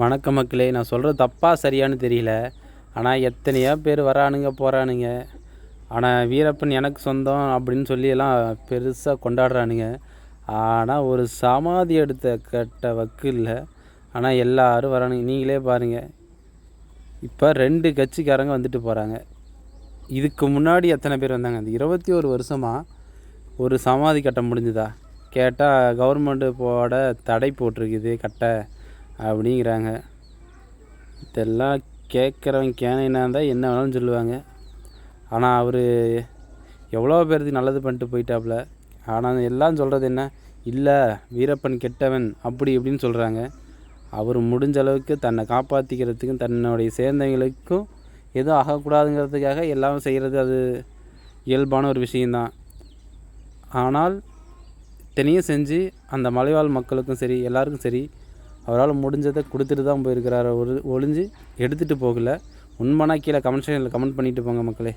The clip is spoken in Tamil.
வணக்க மக்களே. நான் சொல்கிறது தப்பாக சரியான்னு தெரியல. ஆனால் எத்தனையோ பேர் வரானுங்க போகிறானுங்க ஆனால் வீரப்பன் எனக்கு சொந்தம் அப்படின்னு சொல்லி எல்லாம் பெருசாக கொண்டாடுறானுங்க. ஆனால் ஒரு சமாதி எடுத்த கட்ட வக்கு இல்லை ஆனால் எல்லோரும் வரானுங்க. நீங்களே பாருங்கள் இப்போ ரெண்டு கட்சிக்காரங்க வந்துட்டு போகிறாங்க இதுக்கு முன்னாடி எத்தனை பேர் வந்தாங்க? அந்த இருபத்தி ஒரு வருஷமாக ஒரு சமாதி கட்ட முடிஞ்சுதா? கேட்டால் கவர்மெண்ட்டு போட தடை போட்டிருக்குது கட்ட. அப்படிங்கிறாங்க. இதெல்லாம் கேட்குறவன் கேனைனா இருந்தால் என்ன வேணாலும் சொல்லுவாங்க. ஆனால் அவர் எவ்வளோ பேருக்கு நல்லது பண்ணிட்டு போயிட்டாப்புல. ஆனால் எல்லாம் சொல்கிறது என்ன? இல்லை வீரப்பன் கெட்டவன் அப்படி இப்படின்னு சொல்கிறாங்க அவர் முடிஞ்ச அளவுக்கு தன்னை காப்பாற்றிக்கிறதுக்கும் தன்னுடைய சேர்ந்தவங்களுக்கும் எதுவும் ஆகக்கூடாதுங்கிறதுக்காக எல்லாம் செய்கிறது அது இயல்பான ஒரு விஷயந்தான் ஆனால் தனியும் செஞ்சு அந்த மலைவாழ் மக்களுக்கும் சரி எல்லாருக்கும் சரி அவரால் முடிஞ்சதை கொடுத்துட்டு தான் போயிருக்கிறாரு. ஒரு ஒளிஞ்சு எடுத்துகிட்டு போகல. உண்மைனா கீழே கமெண்ட் செக்ஷனில் கமெண்ட் பண்ணிட்டு போங்க மக்களே.